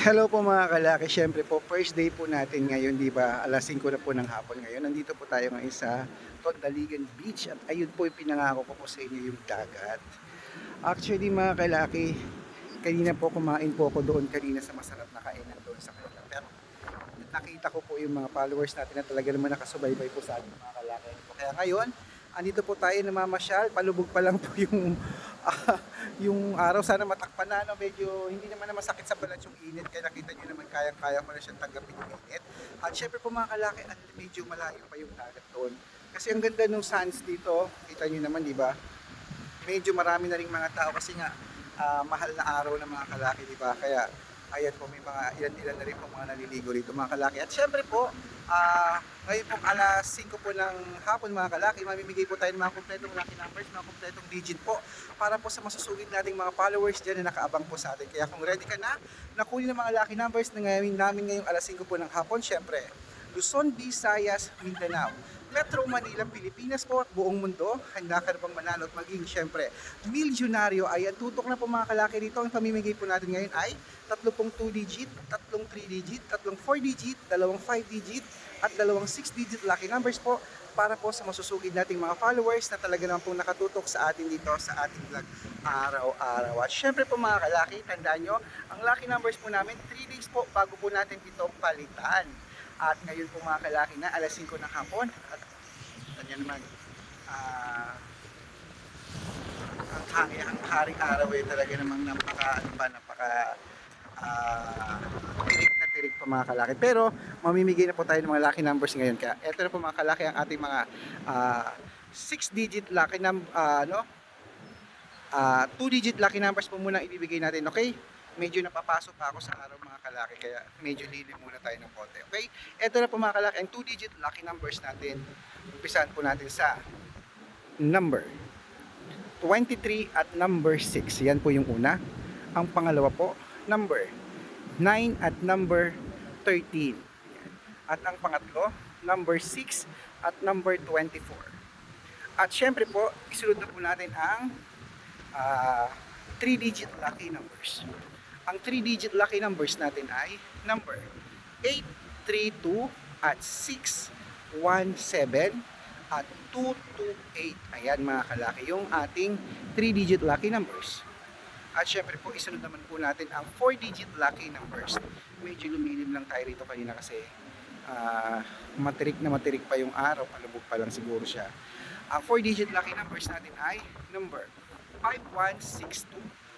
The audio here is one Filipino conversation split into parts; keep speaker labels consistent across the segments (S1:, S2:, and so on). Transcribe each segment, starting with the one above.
S1: Hello po mga kalaki. Siyempre po, first day po natin ngayon, di ba? Alas 5 na po ng hapon ngayon. Nandito po tayo ngayon sa Tondaligan Beach at ayun po yung pinangako ko po sa inyo yung dagat. Actually mga kalaki, kanina po kumain po ako doon kanina sa masarap na kainan doon sa kanila. Pero nakita ko po yung mga followers natin na talaga naman nakasubaybay po sa ating mga kalaki. Kaya ngayon, andito po tayo namamasyal. Palubog pa lang po yung ah, yung araw. Sana matakpan na. No? Medyo hindi naman na masakit sa balat yung init. Kaya nakita nyo naman kayang-kaya ko na siyang tanggapin yung init. At syempre po mga kalaki, at medyo malayo pa yung dagat doon. Kasi ang ganda ng sands dito. Kita nyo naman, di ba? Medyo marami na rin mga tao kasi nga ah, mahal na araw ng mga kalaki, di ba? Kaya ayan po may mga ilan-ilan na rin po mga naliligo rito mga kalaki. At syempre po, ah ngayon po alas 5 po ng hapon mga kalaki, mamimigay po tayo ng mga kompletong lucky numbers, mga kompletong digit po para po sa masusugid nating mga followers dyan na nakaabang po sa atin. Kaya kung ready ka na, nakunin ng mga lucky numbers na ngayon namin ngayong alas 5 po ng hapon, syempre, Luzon, Visayas, Mindanao, Metro Manila, Pilipinas po at buong mundo. Handa ka na bang manalo at maging syempre milyonaryo? Ayan, tutok na po mga kalaki dito. Ang pamimigay po natin ngayon ay tatlo pong 2 digit, tatlong 3 digit, tatlong 4 digit, dalawang 5 digit, at dalawang 6 digit lucky numbers po para po sa masusugid nating mga followers na talaga naman po nakatutok sa atin dito sa ating vlog araw-araw. At syempre po mga kalaki, tandaan nyo, ang lucky numbers po namin 3 days po bago po natin ito palitan. At ngayon po mga kalaki na alas 5 ng hapon. At ganyan naman ah ang hangi ang haring araw eh talaga namang napaka ano ba napaka ah tirik na tirik pa mga kalaki. Pero mamimigay na po tayo ng mga lucky numbers ngayon. Kaya eto na po mga kalaki ang ating mga 6 digit lucky num ah, ano? 2 digit lucky numbers po muna ibibigay natin okay medyo napapasok pa ako sa araw mga kalaki kaya medyo lilim muna tayo ng konti. Okay? Eto na po mga kalaki ang 2 digit lucky numbers natin. Umpisahan po natin sa number 23 at number 6 yan po yung una. Ang pangalawa po number 9 at number 13 Yan. at ang pangatlo number 6 at number 24 at syempre po isunod na po natin ang 3 digit lucky numbers ang 3 digit lucky numbers natin ay number 832 at 617 at 228. Ayan mga kalaki, yung ating 3-digit lucky numbers. At syempre po, isunod naman po natin ang 4-digit lucky numbers. Medyo lumilim lang tayo rito kanina kasi ah, matirik na matirik pa yung araw, palubog pa lang siguro siya. Ang 4-digit lucky numbers natin ay number 5162.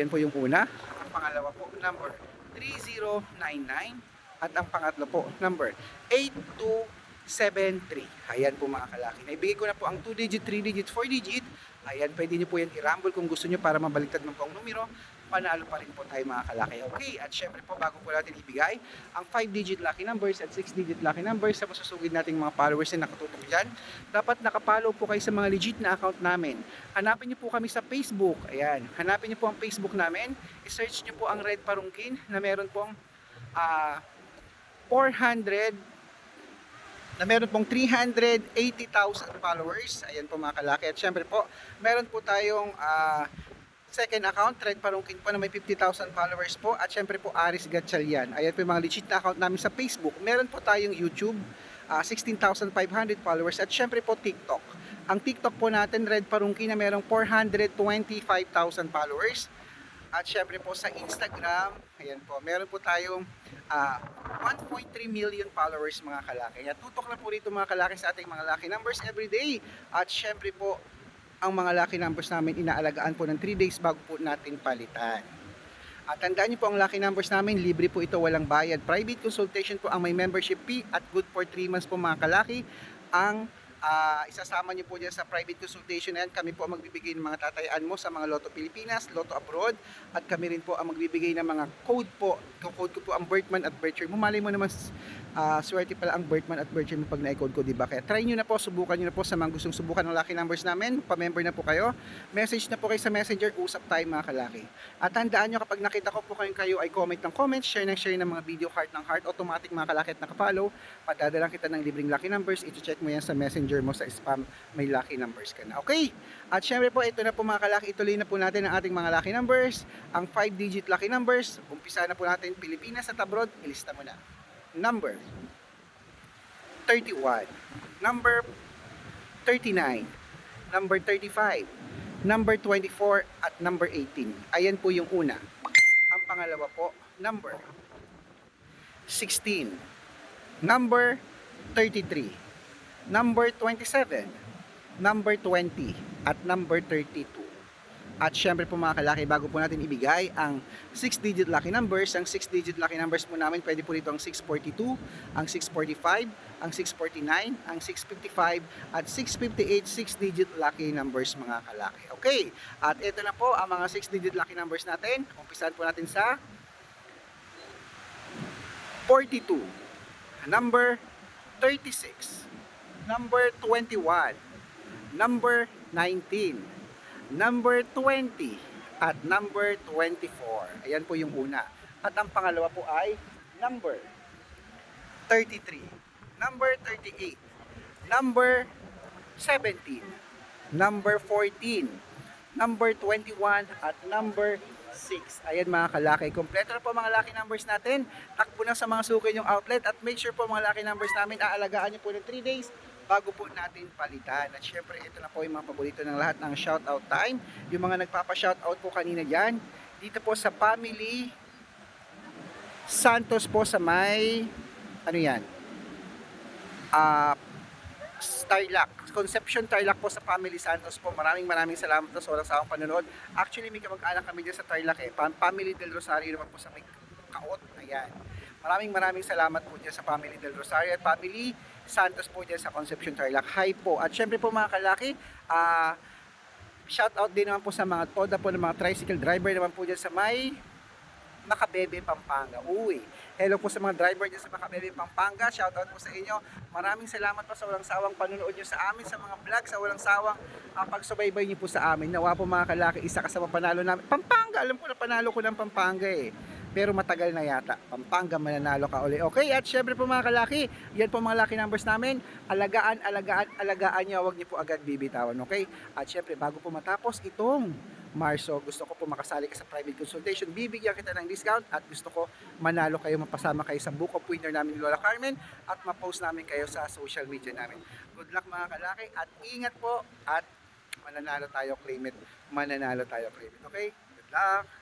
S1: Yan po yung una. Ang pangalawa po, number 3099. At ang pangatlo po, number 8273. Ayan po mga kalaki. Naibigay ko na po ang 2 digit, 3 digit, 4 digit. Ayan, pwede niyo po yan i-rumble kung gusto niyo para mabaliktad mo po ang numero. Panalo pa rin po tayo mga kalaki. Okay, at syempre po bago po natin ibigay ang 5 digit lucky numbers at 6 digit lucky numbers sa masusugid nating mga followers na nakatutok dyan. Dapat nakapollow po kayo sa mga legit na account namin. Hanapin niyo po kami sa Facebook. Ayan, hanapin niyo po ang Facebook namin. I-search niyo po ang Red Parungkin na meron pong ah 400 na meron pong 380,000 followers. Ayan po mga kalaki. At syempre po, meron po tayong ah, second account, Red Parungkin po na may 50,000 followers po. At syempre po, Aris Gatchalian. Ayan po yung mga legit na account namin sa Facebook. Meron po tayong YouTube, ah, 16,500 followers. At syempre po, TikTok. Ang TikTok po natin, Red Parungkin na merong 425,000 followers. At syempre po sa Instagram, ayan po, meron po tayong ah, 1.3 million followers mga kalaki. Kaya tutok na po rito mga kalaki sa ating mga lucky numbers every day. At syempre po, ang mga lucky numbers namin inaalagaan po ng 3 days bago po natin palitan. At tandaan niyo po ang lucky numbers namin, libre po ito, walang bayad. Private consultation po ang may membership fee at good for 3 months po mga kalaki. Ang ah, isasama niyo po dyan sa private consultation na. Kami po ang magbibigay ng mga tatayaan mo sa mga Lotto Pilipinas, Lotto Abroad. At kami rin po ang magbibigay ng mga code po. Code ko po ang birth month at birth year. Mo naman Ah, swerte pala ang Bertman at mo pag na-code ko, di ba? Kaya try nyo na po, subukan nyo na po sa mga gustong subukan ng lucky numbers namin. Pa-member na po kayo. Message na po kayo sa messenger, usap tayo mga kalaki. At tandaan nyo kapag nakita ko po kayong kayo ay comment ng comment, share ng share ng mga video, heart ng heart, automatic mga kalaki at nakapollow. Padadalang kita ng libreng lucky numbers, iti-check mo yan sa messenger mo sa spam, may lucky numbers ka na. Okay? At syempre po, ito na po mga kalaki, ituloy na po natin ang ating mga lucky numbers. Ang 5-digit lucky numbers, umpisa na po natin Pilipinas at abroad, ilista mo na. Number 31, number 39, number 35, number 24, at number 18. Ayan po yung una. Ang pangalawa po, number 16, number 33, number 27, number 20, at number 32. At syempre po mga kalaki, bago po natin ibigay ang 6-digit lucky numbers, ang 6-digit lucky numbers po namin, pwede po rito ang 642, ang 645, ang 649, ang 655, at 658 6-digit lucky numbers mga kalaki. Okay, at ito na po ang mga 6-digit lucky numbers natin. Umpisahan po natin sa 42, number 36, number 21, number 19, number 20, at number 24. Ayan po yung una. At ang pangalawa po ay number 33, number 38, number 17, number 14, number 21, at number 6. Ayan mga kalaki. Kompleto na po mga lucky numbers natin. Takbo na sa mga suki yung outlet at make sure po mga lucky numbers namin aalagaan nyo po ng 3 days bago po natin palitan. At syempre ito na po yung mga paborito ng lahat ng shoutout time. Yung mga nagpapa-shoutout po kanina dyan. Dito po sa family Santos po sa may ano yan? Ah Starlock. Conception Tarlac po sa Family Santos po. Maraming maraming salamat po sa walang sawang panonood. Actually, may kamag-anak kami dyan sa Tarlac eh. Family del Rosario naman po sa may kaot. Ayan. Maraming maraming salamat po dyan sa Family del Rosario at Family Santos po dyan sa Conception Tarlac. Hi po. At syempre po mga kalaki, ah shout out din naman po sa mga toda po ng mga tricycle driver naman po dyan sa may Makabebe, Pampanga. Uy, hello po sa mga driver dyan sa Makabebe, Pampanga. Shoutout po sa inyo. Maraming salamat po sa walang sawang panunood nyo sa amin, sa mga vlog, sa walang sawang uh, pagsubaybay nyo po sa amin. Nawa po mga kalaki, isa ka sa mga panalo namin. Pampanga, alam ko na panalo ko ng Pampanga eh. Pero matagal na yata. Pampanga mananalo ka uli. Okay, at syempre po mga kalaki, yan po mga lucky numbers namin. Alagaan, alagaan, alagaan nyo. Huwag nyo po agad bibitawan. Okay? At syempre, bago po matapos itong Marso, gusto ko po makasali ka sa private consultation. Bibigyan kita ng discount at gusto ko manalo kayo, mapasama kayo sa book of winner namin ni Lola Carmen at ma-post namin kayo sa social media namin. Good luck mga kalaki at ingat po at mananalo tayo claim it. Mananalo tayo claim it. Okay? Good luck!